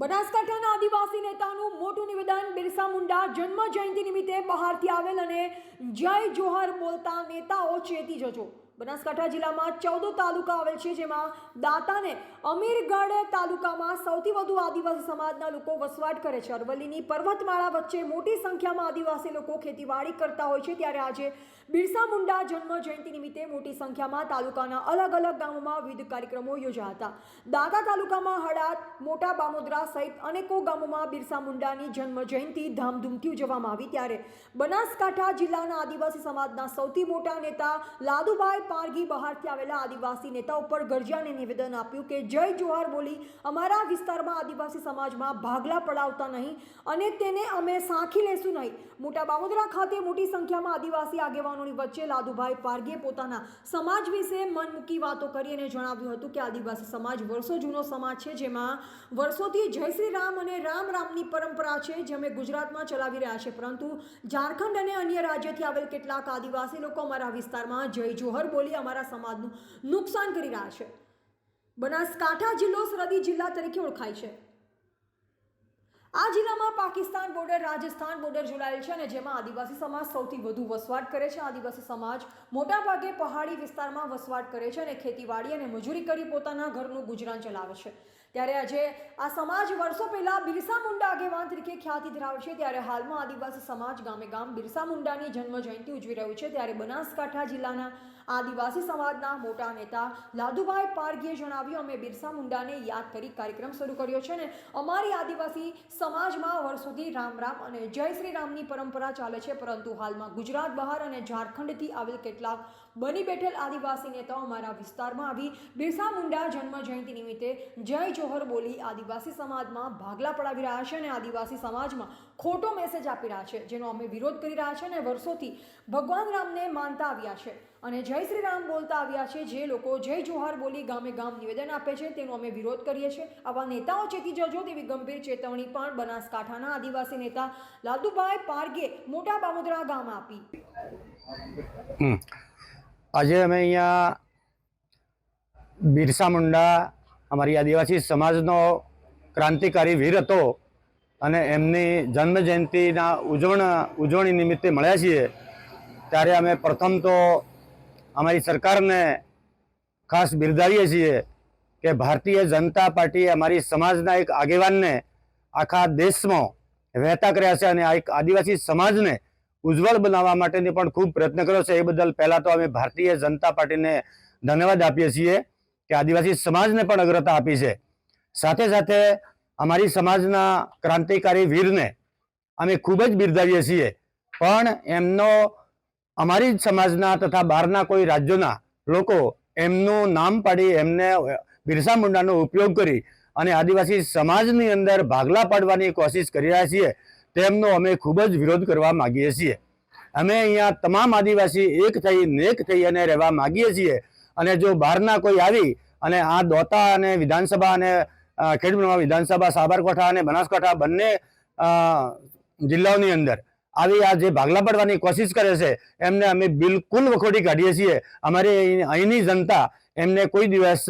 બનાસકાંઠાના આદિવાસી નેતાનું મોટું નિવેદન બિરસા મુંડા જન્મ જયંતિ નિમિત્તે બહારથી આવેલ અને જય જોહર બોલતા નેતાઓ ચેતી જજો. બનાસકાંઠા જિલ્લામાં ચૌદ તાલુકા આવેલ છે, જેમાં દાતાને અમીરગઢ તાલુકામાં સૌથી વધુ આદિવાસી સમાજના લોકો વસવાટ કરે છે. અરવલ્લીની પર્વતમાળા વચ્ચે મોટી સંખ્યામાં આદિવાસી લોકો ખેતીવાડી કરતા હોય છે. ત્યારે આજે બિરસા મુંડા જન્મ જયંતિ નિમિત્તે મોટી સંખ્યામાં તાલુકાના અલગ અલગ ગામોમાં વિવિધ કાર્યક્રમો યોજાયા હતા. દાતા તાલુકામાં હડાદ મોટા બામોદરા સહિત અનેકો ગામોમાં બિરસા મુંડાની જન્મ જયંતિ ધામધૂમથી ઉજવવામાં આવી. ત્યારે બનાસકાંઠા જિલ્લાના આદિવાસી સમાજના સૌથી મોટા નેતા લાદુભાઈ પારગી બહારથી આવેલા આદિવાસી નેતા ઉપર ગરજાને નિવેદન આપ્યું કે, જય જોહાર બોલી, અમારા વિસ્તારમાં આદિવાસી સમાજમાં ભાગલા પડાવતા નહીં અને તેને અમે સાંખી લેશું નહીં. મોટા બામોદરા ખાતે મોટી સંખ્યામાં આદિવાસી આગેવાનોની વચ્ચે લાદુભાઈ પારગીએ પોતાના સમાજ વિશે મન મૂકી વાતો કરી અને જણાવ્યું હતું કે, આદિવાસી સમાજ વર્ષો જૂનો સમાજ છે, જેમાં વર્ષોથી જય શ્રી રામ અને રામ રામની પરંપરા છે, જે અમે ગુજરાતમાં ચલાવી રહ્યા છે પરંતુ ઝારખંડ અને અન્ય રાજ્યથી આવેલ કેટલાક આદિવાસી લોકો અમારા વિસ્તારમાં જય જોહર બોલી અમારા સમાજનું નુકસાન કરી રહ્યા છે. બનાસકાંઠા જિલ્લો સરહદી જિલ્લા તરીકે ઓળખાય છે. આ જિલ્લામાં પાકિસ્તાન બોર્ડર રાજસ્થાન બોર્ડર જોડાયેલ છે અને જેમાં આદિવાસી સમાજ સૌથી વધુ વસવાટ કરે છે. આદિવાસી સમાજ મોટાભાગે પહાડી વિસ્તારમાં વસવાટ કરે છે અને ખેતીવાડી અને મજૂરી કરી પોતાના ઘરનું ગુજરાન ચલાવે છે. ત્યારે આજે આ સમાજ વર્ષો પહેલાં બિરસા મુંડા આગેવાન તરીકે ખ્યાતિ ધરાવે છે ત્યારે હાલમાં આદિવાસી સમાજ ગામે ગામ બિરસા મુંડાની જન્મ જયંતિ ઉજવી રહ્યું છે. ત્યારે બનાસકાંઠા જિલ્લાના આદિવાસી સમાજના મોટા નેતા લાદુભાઈ પારગીએ જણાવ્યું, અમે બિરસા મુંડાને યાદ કરી કાર્યક્રમ શરૂ કર્યો છે અને અમારી આદિવાસી સમાજમાં વર્ષોથી રામ રામ અને જય શ્રી રામની પરંપરા ચાલે છે, પરંતુ હાલમાં ગુજરાત બહાર અને ઝારખંડથી આવેલ કેટલાક બની બેઠેલ આદિવાસી નેતાઓ અમારા વિસ્તારમાં આવી. બિરસા મુંડા જન્મ જયંતિ નિમિત્તે જય જોહર બોલી આદિવાસી સમાજમાં ભાગલા પડાવી રહ્યા છે અને આદિવાસી સમાજમાં ખોટો મેસેજ આપી રહ્યા છે, જેનો અમે વિરોધ કરી રહ્યા છે અને વર્ષોથી ભગવાન રામને માનતા આવ્યા છે અને જય શ્રી રામ બોલતા આવ્યા છે. જે લોકો જય જોહાર બોલી ગામે ગામ નિવેદન આપે છે, તેનો અમે વિરોધ કરીએ છીએ. આવા નેતાઓ ચેતી જજો તેવી ગંભીર ચેતવણી પણ બનાસકાંઠાના આદિવાસી નેતા લાદુભાઈ પારગે મોટા બામોદરા ગામ આપી. આજે અમે અહીંયા બિરસા મુંડા, અમારી આદિવાસી સમાજનો ક્રાંતિકારી વીર હતો અને એમની જન્મ જયંતિના ઉજવણ, ઉજવણી નિમિત્તે મળ્યા છીએ. ત્યારે અમે પ્રથમ તો અમારી સરકારને ખાસ બિરદાવીએ છીએ કે ભારતીય જનતા પાર્ટીએ અમારી સમાજના એક આગેવાનને આખા દેશમાં વહેતા કર્યા છે અને આ એક આદિવાસી સમાજને ઉજ્જવળ બનાવવા માટેની પણ ખૂબ પ્રયત્ન કર્યો છે. એ બદલ પહેલાં તો અમે ભારતીય જનતા પાર્ટીને ધન્યવાદ આપીએ છીએ કે આદિવાસી સમાજને પણ અગ્રતા આપી છે. સાથે સાથે અમારી સમાજના ક્રાંતિકારી વીરને અમે ખૂબ જ બિરદાવીએ છીએ. પણ એમનો અમારી જ સમાજના તથા બહારના કોઈ રાજ્યોના લોકો એમનું નામ પાડી એમને બિરસા મુંડાનો ઉપયોગ કરી અને આદિવાસી સમાજની અંદર ભાગલા પાડવાની કોશિશ કરી રહ્યા છીએ. તેમનો અમે ખૂબ જ વિરોધ કરવા માગીએ છીએ. અમે અહીંયા તમામ આદિવાસી એક થઈ, નેક થઈ અને રહેવા માગીએ છીએ. અને જો બહારના કોઈ આવી અને આ દોતા અને વિધાનસભા અને ખેડબ્રહ્મા વિધાનસભા, સાબરકાંઠા અને બનાસકાંઠા બંને જિલ્લાઓની અંદર આવી આ જે ભાગલા પાડવાની કોશિશ કરે છે, એમને અમે બિલકુલ વખોડી કાઢીએ છીએ. અમારી અહીં- અહીંની જનતા એમને કોઈ દિવસ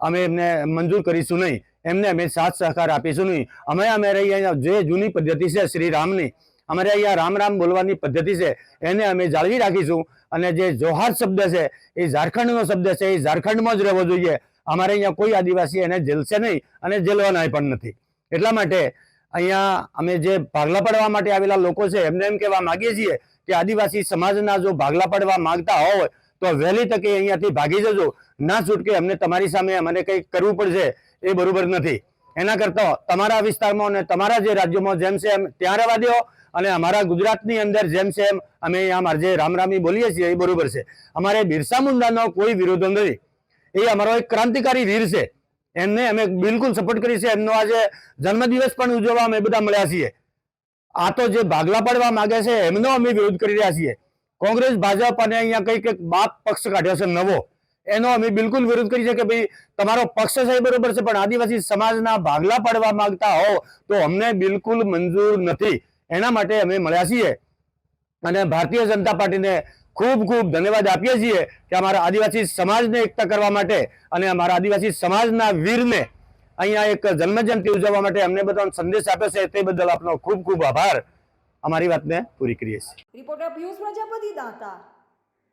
અમે એમને મંજૂર કરીશું નહીં. એમને અમે સાથ સહકાર આપીશું નહીં. અમે અમારે અહીંયા જે જૂની પદ્ધતિ છે શ્રી રામની, અમારે અહીંયા રામ રામ બોલવાની પદ્ધતિ છે, એને અમે જાળવી રાખીશું. અને જે જોહાર શબ્દ છે, એ ઝારખંડનો શબ્દ છે, એ ઝારખંડમાં જ રહેવો જોઈએ. અમારે અહીંયા કોઈ આદિવાસી એને જેલશે નહીં અને જેલવાના પણ નથી. એટલા માટે અહીંયા અમે જે ભાગલા પાડવા માટે આવેલા લોકો છે, એમને એમ કહેવા માંગીએ છીએ કે આદિવાસી સમાજના જો ભાગલા પાડવા માંગતા હોય, તો વહેલી તકે અહીંયાથી ભાગી જજો. ના છૂટકે અમને તમારી સામે અમને કંઈક કરવું પડશે. એ બરોબર નથી. એના કરતાં તમારા વિસ્તારમાં અને તમારા જે રાજ્યોમાં જેમ છે એમ ત્યાં રહેવા દો અને અમારા ગુજરાતની અંદર જેમ છે એમ અમે આમ જે રામરામી બોલીએ છીએ એ બરોબર છે. અમારે બિરસા મુંડાનો કોઈ વિરોધ નથી. એ અમારો એક ક્રાંતિકારી વીર છે. એમને અમે બિલકુલ સપોર્ટ કરી છે. એમનો આજે જન્મદિવસ પણ ઉજવવા અમે બધા મળ્યા છીએ. આ તો જે ભાગલા પાડવા માગે છે, એમનો અમે વિરોધ કરી રહ્યા છીએ. કોંગ્રેસ, ભાજપ અને અહીંયા કંઈક એક બાપ પક્ષ કાઢ્યો છે નવો. એનો અમે બિલકુલ વિરોધ કરી છે કે ભાઈ, તમારો પક્ષ છે બરોબર છે, પણ આદિવાસી સમાજના ભાગલા પાડવા માંગતા હો, તો અમને બિલકુલ મંજૂર નથી. એના માટે અમે મળ્યા છીએ. અને ભારતીય જનતા પાર્ટીને ખૂબ ખૂબ ધન્યવાદ આપીએ છીએ કે અમારા આદિવાસી સમાજને એકતા કરવા માટે અને અમારા આદિવાસી સમાજના વીરને અહીંયા એક જન્મજયંતિ ઉજવવા માટે અમને બધા સંદેશ આપે છે, તે બદલ આપનો ખૂબ ખૂબ આભાર. અમારી વાતને પૂરી કરીએ છીએ. રિપોર્ટર પિયુષ પ્રજાપતિ દાતા.